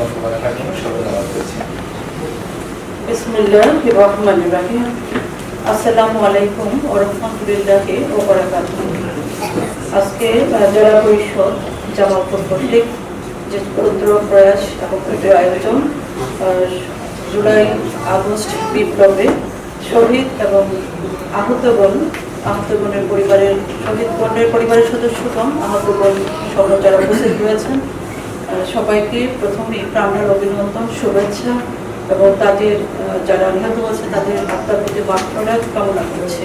বক্তব্য আজকে জেলা পরিষদ জামালপুর কর্তৃক যে ক্ষুদ্র প্রয়াস এবং আয়োজন জুলাই আগস্ট বিপ্লবে শহীদ এবং আহতগণ আহতগণের পরিবারের শহীদগণের পরিবারের সদস্যগণ আহতগণ সহ যারা উপস্থিত রয়েছেন সবাইকে প্রথমেই প্রাণের অভিনন্দন, শুভেচ্ছা এবং তাদের যারা নিহত হয়েছে তাদের আত্মার প্রতি বার্তা কামনা করছি।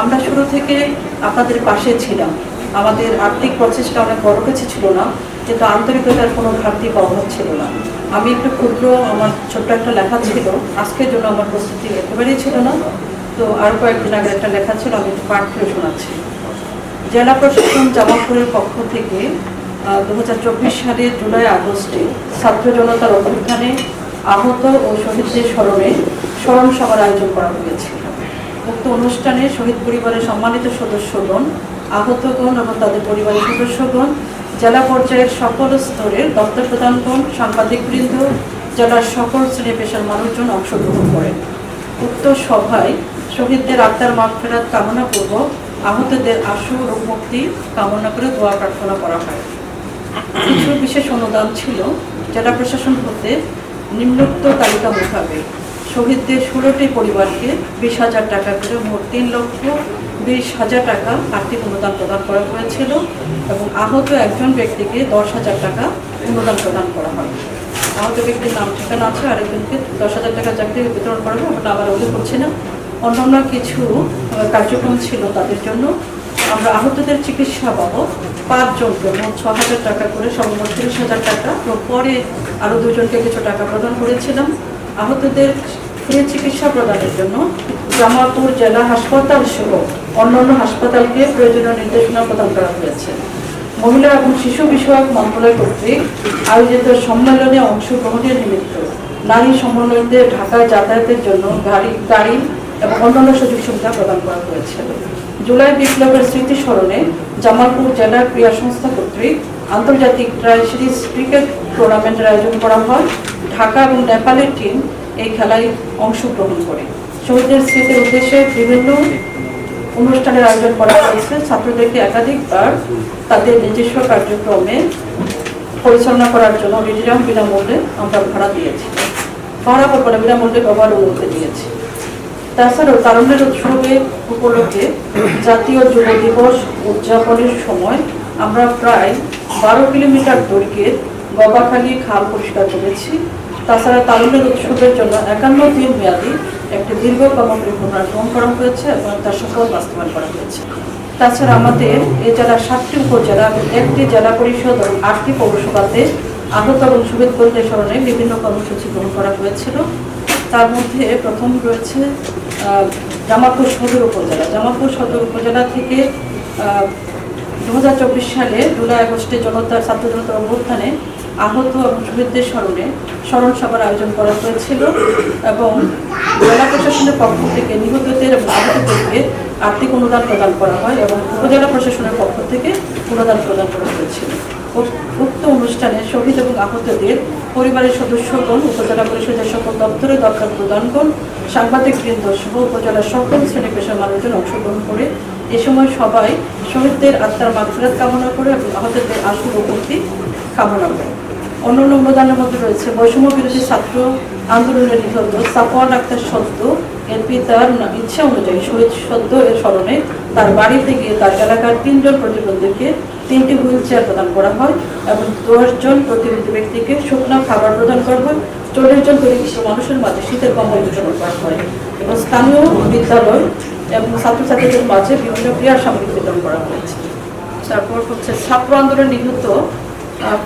আমরা শুরু থেকে আপনাদের পাশে ছিলাম। আমাদের আর্থিক প্রচেষ্টা অনেক বড় কিছু ছিল না, কিন্তু আন্তরিকতার কোনো ঘাটতি পাওয়া ছিল না। আমি একটা ক্ষুদ্র, আমার ছোট্ট একটা লেখা ছিল। আজকের জন্য আমার প্রস্তুতি একেবারেই ছিল না। তো আর কয়েকদিন আগে একটা লেখা ছিল, আমি একটু করে শোনাচ্ছি। জেলা প্রশাসন জামালপুরের পক্ষ থেকে দু হাজার চব্বিশ সালের জুলাই আগস্টে ছাত্র জনতার অভ্যুত্থানে আহত ও শহীদদের স্মরণে স্মরণ সভার আয়োজন করা হয়েছিল উক্ত অনুষ্ঠানে শহীদ পরিবারের সম্মানিত সদস্যগণ, আহতগণ এবং তাদের পরিবারের সদস্যগণ, জেলা পর্যায়ের সকল স্তরের দপ্তর প্রধানগণ, সাংবাদিকবৃন্দ, জেলার সকল শ্রেণি পেশার মানুষজন অংশগ্রহণ করেন। উক্ত সভায় শহীদদের আত্মার মাগফেরাত কামনা পূর্বক আহতদের আশু রোগ মুক্তি কামনা করে দোয়া প্রার্থনা করা হয়। কিছু বিশেষ অনুদান ছিল জেলা প্রশাসন হতে নিম্নোক্ত তালিকা মোতাবেক শহীদদের ষোলোটি পরিবারকে বিশ হাজার টাকা করে মোট তিন লক্ষ বিশ হাজার টাকা আর্থিক অনুদান প্রদান করা হয়েছিল এবং আহত একজন ব্যক্তিকে দশ হাজার টাকা অনুদান প্রদান করা হয়। আহত ব্যক্তির নাম ঠিকানা আছে, আরেকজনকে দশ হাজার টাকা চাকরি বিতরণ করা হয় ওটা আবার উল্লেখ করছি না অন্যান্য কিছু কার্যক্রম ছিল তাদের জন্য। আমরা আহতদের চিকিৎসা বাবদ পাঁচজনকে মোট ছ হাজার টাকা করে সর্বমোট তিরিশ হাজার টাকা। এবং পরে আরও দুজনকে কিছু টাকা প্রদান করেছিলাম। আহতদের ফ্রি চিকিৎসা প্রদানের জন্য জামালপুর জেলা হাসপাতাল সহ অন্যান্য হাসপাতালকে প্রয়োজনীয় নির্দেশনা প্রদান করা হয়েছে। মহিলা এবং শিশু বিষয়ক মন্ত্রণালয় কর্তৃক আয়োজিত সম্মেলনে অংশগ্রহণের নিমিত্ত নারী সমন্বয়দের ঢাকায় যাতায়াতের জন্য গাড়ি গাড়ি এবং অন্যান্য সুযোগ সুবিধা প্রদান করা হয়েছিল জুলাই বিপ্লবের স্মৃতি স্মরণে জামালপুর জেলা ক্রীড়া সংস্থা কর্তৃক আন্তর্জাতিক ট্রাই সিরিজ ক্রিকেট টুর্নামেন্টের আয়োজন করা হয়। ঢাকা এবং নেপালের টিম এই খেলায় অংশগ্রহণ করে। শহীদের স্মৃতির উদ্দেশ্যে বিভিন্ন অনুষ্ঠানের আয়োজন করা হয়েছে। ছাত্রদেরকে একাধিকবার তাদের নিজস্ব কার্যক্রমে পরিচালনা করার জন্য বিনামূল্যে আমরা ভাড়া দিয়েছি। ভাড়া না বিনামূল্যে ব্যবহার অনুমতি দিয়েছি। তাছাড়াও তারুণ্যের উৎসবে উপলক্ষে জাতীয় যুব দিবস উদযাপনের সময় আমরা প্রায় বারো কিলোমিটার দৈর্ঘ্যের গবাখালী খাল পরিষ্কার করেছি। তাছাড়া তারুণ্যের উৎসবের জন্য একান্ন দিন মেয়াদী একটি দীর্ঘ কর্মপরিকল্পনা গ্রহণ করা হয়েছে এবং তার সফল বাস্তবায়ন করা হয়েছে। তাছাড়া আমাদের এ জেলার সাতটি উপজেলা একটি জেলা পরিষদ এবং আটটি পৌরসভাতে আহত এবং কর্মীদের স্মরণে বিভিন্ন কর্মসূচি গ্রহণ করা হয়েছিল। তার মধ্যে প্রথম রয়েছে জামালপুর সদর উপজেলা। জামালপুর সদর উপজেলা থেকে দু হাজার চব্বিশ সালে জুলাই আগস্টে জনতার ছাত্র জনতার অভ্যুত্থানে আহত এবং শহীদদের স্মরণে স্মরণ সভার আয়োজন করা হয়েছিল এবং জেলা প্রশাসনের পক্ষ থেকে নিহতদের আহতদেরকে আর্থিক অনুদান প্রদান করা হয় এবং উপজেলা প্রশাসনের পক্ষ থেকে অনুদান প্রদান করা হয়েছিল। উক্ত অনুষ্ঠানে শহীদ এবং আহতদের পরিবারের সদস্যগণ উপজেলা পরিষদের সকল দপ্তরে দরকার প্রদানগণ সাংবাদিক বৃন্দ সহ উপজেলার সকল শ্রেণি পেশার মানুষজন অংশগ্রহণ করে এ সময় সবাই শহীদদের আত্মার মাগফিরাত কামনা করে এবং আহতদের আশু উপস্থিতি কামনা করে। অন্যান্য অনুদানের মধ্যে রয়েছে বৈষম্য বিরোধী ছাত্র আন্দোলনের নিহত সাফওয়ান আক্তার সদ্য এর পিতার ইচ্ছা অনুযায়ী শহীদ সদ্য এর স্মরণে তার বাড়িতে গিয়ে তার এলাকার তিনজন প্রতিবন্ধীকে তিনটি হুইল চেয়ার প্রদান করা হয় এবং দশজন প্রতিবন্ধী ব্যক্তিকে শুকনো খাবার প্রদান করা হয়। চল্লিশ জন দরিদ্র মানুষের মাঝে শীতের কম্বল বিতরণ করা হয় এবং স্থানীয় বিদ্যালয় এবং ছাত্রছাত্রীদের মাঝে বিভিন্ন ক্রীড়া সামগ্রী বিতরণ করা হয়েছে। তারপর হচ্ছে ছাত্র আন্দোলনে নিহত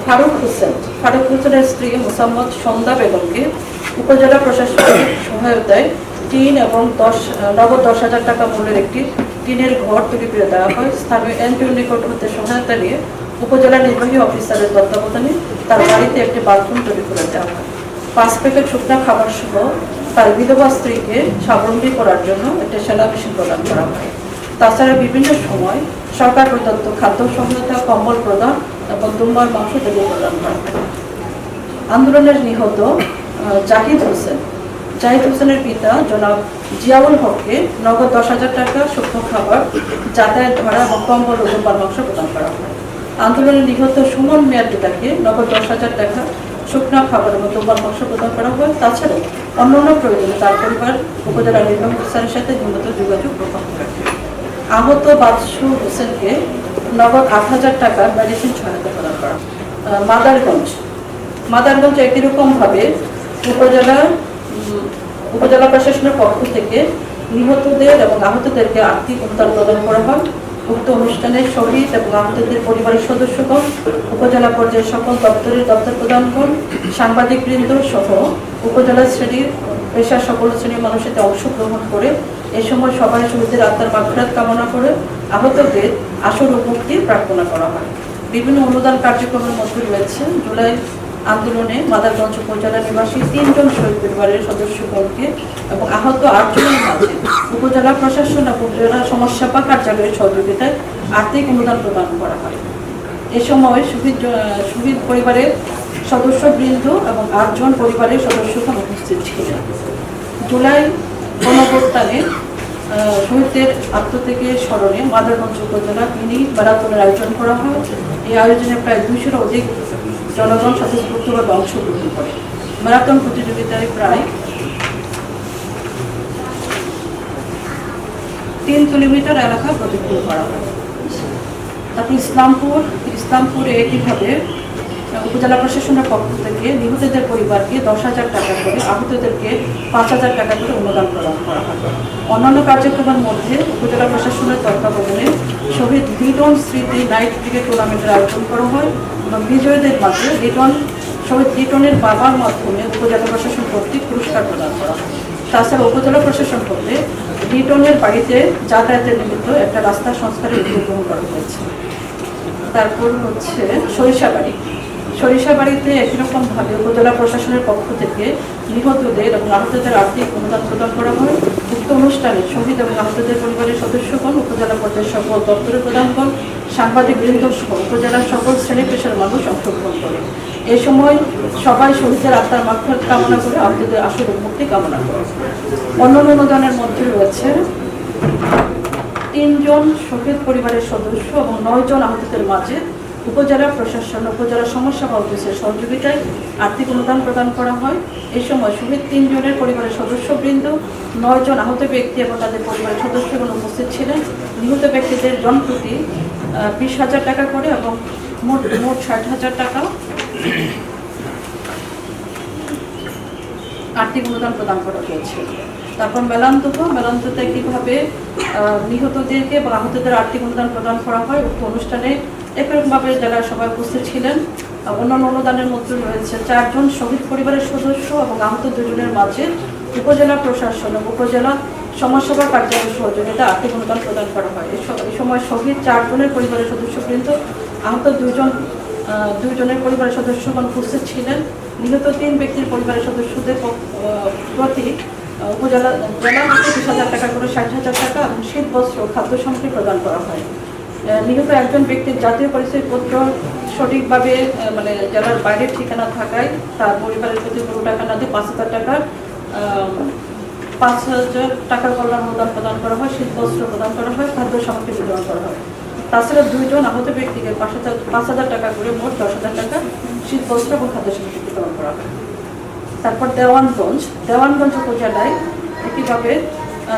ফারুক হোসেন। ফারুক হোসেনের স্ত্রী মোসাম্মদ সন্ধ্যা বেগমকে উপজেলা প্রশাসনের সহায়তায় টিন এবং দশ, নগদ দশ হাজার টাকা মূল্যের একটি টিনের ঘর তৈরি করে দেওয়া হয়। স্থানীয় এনজিওর নিকট হতে সহায়তা নিয়ে উপজেলা নির্বাহী অফিসারের তত্ত্বাবধানে তার বাড়িতে একটি বাথরুম তৈরি করে দেওয়া হয়। পাঁচ প্যাকেট শুকনা খাবার সহ তার বিধবা স্ত্রীকে স্বাবলম্বী করার জন্য একটা সেলা মেশিন প্রদান করা হয়। তাছাড়া বিভিন্ন সময় সরকার প্রদত্ত খাদ্য সহায়তা, কম্বল প্রদান এবং দুম্বার মাংস দেবী প্রদান করা হয়। আন্দোলনের নিহত জাহিদ হোসেন জাহিদ হোসেনের পিতা জনাব জিয়াউল হককে নগদ দশ হাজার টাকা শুকনো খাবার, যাতায়াত ভাড়া এবং কম্বল ও পরামর্শ প্রদান করা হয়। আন্দোলনে নিহত সুমন মিয়ার পিতাকে নগদ দশ হাজার টাকা শুকনো খাবার এবং পরামর্শ প্রদান করা হয়। তাছাড়াও অন্যান্য প্রয়োজনে তার পরিবার উপজেলা নির্বাহী অফিসারের সাথে নিয়মিত যোগাযোগ প্রকাশ রাখে। আহত বাদশু হোসেনকে নগদ আট হাজার টাকার মেডিসিন সহায়তা প্রদান করা মাদারগঞ্জ। মাদারগঞ্জ একই রকমভাবে উপজেলা উপজেলা প্রশাসনের পক্ষ থেকে নিহতদের এবং আহতদেরকে আর্থিক অনুদান প্রদান করা হয়। উক্ত অনুষ্ঠানে শহীদ এবং আহতদের পরিবারের সদস্যগণ, উপজেলা পর্যায়ের সকল দপ্তরের দপ্তর প্রধানগণ, সাংবাদিকবৃন্দ সহ উপজেলা শ্রেণির পেশার সকল শ্রেণির মানুষের অংশগ্রহণ করে এ সময় সবাই শহীদের আত্মার মাগফিরাত কামনা করে আহতদের আসর ও মুক্তি প্রার্থনা করা হয়। বিভিন্ন অনুদান কার্যক্রমের মধ্যে রয়েছে। জুলাই আন্দোলনে মাদারগঞ্জ উপজেলা নিবাসী তিনজন শহীদ পরিবারের সদস্যগণকে এবং আহত আটজনের মাঝে উপজেলা প্রশাসন এবং উপজেলা সমস্যা বা কার্যালয়ের সহযোগিতায় আর্থিক অনুদান প্রদান করা হয়। এ সময় শহীদ শহীদ পরিবারের সদস্যবৃন্দ এবং আটজন পরিবারের সদস্যগণ উপস্থিত ছিলেন। জুলাই গণপ্রস্থানে শহীদদের আত্মত্যাগে স্মরণে মাদারগঞ্জ উপজেলা মিনি ম্যারাথনের আয়োজন করা হয়। এই আয়োজনে প্রায় দুইশোর অধিক জনগণ স্বতঃস্ফূর্তভাবে অংশগ্রহণ করে। ম্যারাথন প্রতিযোগিতায় প্রায় তিন কিলোমিটার এলাকা প্রদক্ষিণ করা হয়। তারপর ইসলামপুর, ইসলামপুরে একইভাবে উপজেলা প্রশাসনের পক্ষ থেকে নিহতদের পরিবারকে দশ হাজার টাকা করে, আহতদেরকে পাঁচ হাজার টাকা করে অনুদান প্রদান করা হয়। অন্যান্য কার্যক্রমের মধ্যে উপজেলা প্রশাসনের তত্ত্বাবধানে শহীদ লিটন স্মৃতি নাইট ক্রিকেট টুর্নামেন্টের আয়োজন করা হয়। বিজয়ীদের মাঝে লিটন শহীদ লিটনের বাবার মাধ্যমে উপজেলা প্রশাসন কর্তৃক পুরস্কার প্রদান করা তাছাড়া উপজেলা প্রশাসন করতে লিটনের বাড়িতে যাতায়াতের নিমিত্ত একটা রাস্তা সংস্কারের উদ্যোগ গ্রহণ করা হয়েছে। তারপর হচ্ছে সরিষাবাড়ি। সরিষাবাড়িতে একই রকমভাবে উপজেলা প্রশাসনের পক্ষ থেকে নিহতদের এবং আহতদের আর্থিক অনুদান প্রদান করা হয়। উক্ত অনুষ্ঠানে শহীদ এবং আহতদের পরিবারের সদস্যগণ, উপজেলা পর্যায়ের সকল দপ্তরের প্রধানগণ, সাংবাদিক বৃন্দ উপজেলার সকল শ্রেণি পেশার মানুষ অংশগ্রহণ করে। এই সময় সবাই শহীদের আত্মার মাক্ষর কামনা করে আহতদের আসল মুক্তি কামনা করে। অন্যান্য অনুদানের মধ্যে রয়েছে তিনজন শহীদ পরিবারের সদস্য এবং নয় জন আহতদের মাঝে উপজেলা প্রশাসন, উপজেলা সমস্যা অফিসের সহযোগিতায় আর্থিক অনুদান প্রদান করা হয়। এই সময় শহীদ তিনজনের পরিবারের সদস্যবৃন্দ নয় জন আহত ব্যক্তি এবং তাদের পরিবারের সদস্যগণ উপস্থিত ছিলেন। নিহত ব্যক্তিদের জন প্রতি বিশ হাজার টাকা করে এবং মোট মোট ষাট হাজার টাকা আর্থিক অনুদান প্রদান করা হয়েছে। তারপর মেলান্তক মেলান্ততে কীভাবে নিহতদেরকে বা আহতদের আর্থিক অনুদান প্রদান করা হয়, উক্ত অনুষ্ঠানে একরকমভাবে যারা সবাই উপস্থিত ছিলেন অন্যান্য অনুদানের মধ্যে রয়েছে। চারজন শহীদ পরিবারের সদস্য এবং আহত দুজনের মাঝে উপজেলা প্রশাসন এবং উপজেলা সমাজসেবা কার্যালয়ের সহযোগিতা আর্থিক অনুদান প্রদান করা হয়। এই সময় শহীদ চারজনের পরিবারের সদস্যবৃন্দ আহত দুজন আহ, দুইজনের পরিবারের সদস্যগণ উপস্থিত ছিলেন। নিহত তিন ব্যক্তির পরিবারের সদস্যদের প্রতি উপজেলা জেলা থেকে বিশ হাজার টাকা করে ষাট হাজার টাকা এবং শীত বস্ত্র খাদ্য সামগ্রী প্রদান করা হয়। নিহত একজন ব্যক্তির জাতীয় পরিচয়পত্র সঠিকভাবে মানে জেলার বাইরের ঠিকানা থাকায় তার পরিবারের প্রতি কোনো টাকা না দিয়ে পাঁচ হাজার টাকার পাঁচ হাজার টাকার কল্যাণ অনুদান প্রদান করা হয়, শীত বস্ত্র প্রদান করা হয়, খাদ্য সামগ্রী বিতরণ করা হয়। তাছাড়া দুইজন আহত ব্যক্তিকে পাঁচ হাজার পাঁচ হাজার টাকা করে মোট দশ হাজার টাকা শীত বস্ত্র এবং খাদ্য সামগ্রী বিতরণ করা হয়। তারপর দেওয়ানগঞ্জ দেওয়ানগঞ্জ উপজেলায় একইভাবে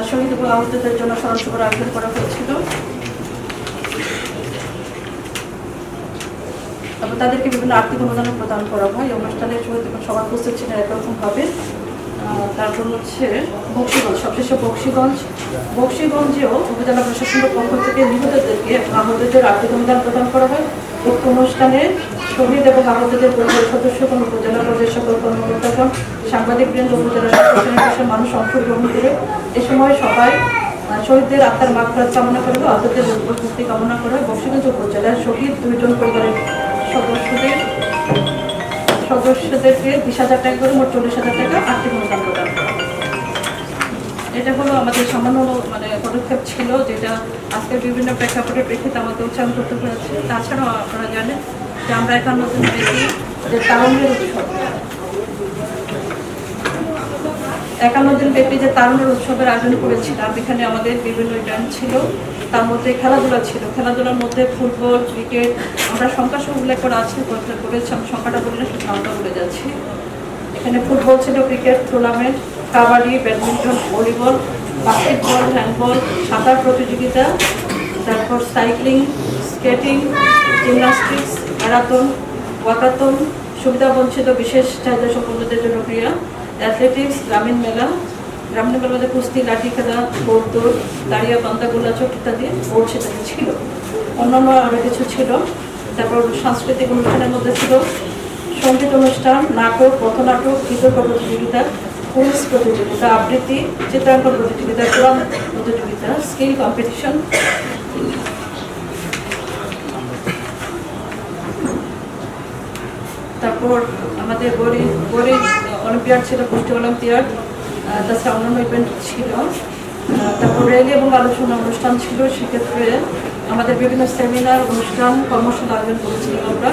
শহীদ এবং আহতদের জন্য স্মরণ আয়োজন করা হয়েছিল। তারপর তাদেরকে বিভিন্ন আর্থিক অনুদান প্রদান করা হয়। এই অনুষ্ঠানে শহীদ এবং সবার উপস্থিত ছিলেন একরকমভাবে তারপর হচ্ছে বক্সিগঞ্জ, সবশেষে বক্সিগঞ্জ। বক্সিগঞ্জেও উপজেলা প্রশাসনের পক্ষ থেকে নিহতদেরকে আহতদের আর্থিক অনুদান প্রদান করা হয়। উক্ত অনুষ্ঠানে শহীদ এবং আহতদের পরিবারের সদস্যগণ উপজেলা পর্যায়ের সকল কর্মকর্তাগণ সাংবাদিক বৃন্দ উপজেলা সদস্যের মানুষ অংশগ্রহণ করে। এ সময় সবাই শহীদদের আত্মার মাগফিরাত কামনা করে ও আহতদের মুক্তি কামনা করে বক্সিগঞ্জ উপজেলার শহীদ দুইজন পরিবারের সদস্যদের, সদস্যদেরকে বিশ হাজার টাকা করে মোট চল্লিশ হাজার টাকা আর্থিক অনুদান প্রদান এটা হলো আমাদের সামান্য মানে পদক্ষেপ ছিল, যেটা আজকের বিভিন্ন প্রেক্ষাপটের প্রেক্ষিতে আমাদের উচ্চারণ করতে হয়েছে। তাছাড়াও আপনারা জানেন যে আমরা এখন দিন বেশি যে তারুণ্যের উৎসব একান্ন দিন ব্যাপী যে তারুণ্যের উৎসবের আয়োজন করেছিলাম, এখানে আমাদের বিভিন্ন ইভেন্ট ছিল। তার মধ্যে খেলাধুলা ছিল। খেলাধুলার মধ্যে ফুটবল, ক্রিকেট, আমরা সংখ্যা সহ উল্লেখ করা আছে করেছে- আমি সংখ্যাটা বলি না শুধু নামটা বলে যাচ্ছি। এখানে ফুটবল ছিল, cricket tournament kabaddi, badminton, volleyball, basketball, handball, সাঁতার প্রতিযোগিতা, তারপর cycling, skating, gymnastics, marathon, walkathon সুবিধাবঞ্চিত বিশেষ চাহিদা সম্পন্নদের জন্য ক্রিয়া। অ্যাথলেটিক্স গ্রামীণ মেলা গ্রামীণ মেলার মধ্যে কুস্তি, লাঠি খেলা দৌড়, দাঁড়িয়া বান্দা গোলাচক ইত্যাদি, বোর্ড সেখানে ছিল। অন্যান্য আরও কিছু ছিল। তারপর সাংস্কৃতিক অনুষ্ঠানের মধ্যে ছিল। সংগীত অনুষ্ঠান, নাটক, পথনাটক বিতর্ক প্রতিযোগিতা, কুইজ প্রতিযোগিতা, আবৃত্তি, চিত্রাঙ্কন প্রতিযোগিতা কোরআন প্রতিযোগিতা, স্কিল কম্পিটিশন। তারপর আমাদের গরি গরি অলিম্পিয়াড ছিল পুষ্টি অলিম্পিয়াড তাছাড়া অন্যান্য ইভেন্ট ছিল। তারপর র্যালি এবং আলোচনা অনুষ্ঠান ছিল, সেক্ষেত্রে আমাদের বিভিন্ন সেমিনার অনুষ্ঠান, কর্মশালা আয়োজন করেছিলাম আমরা।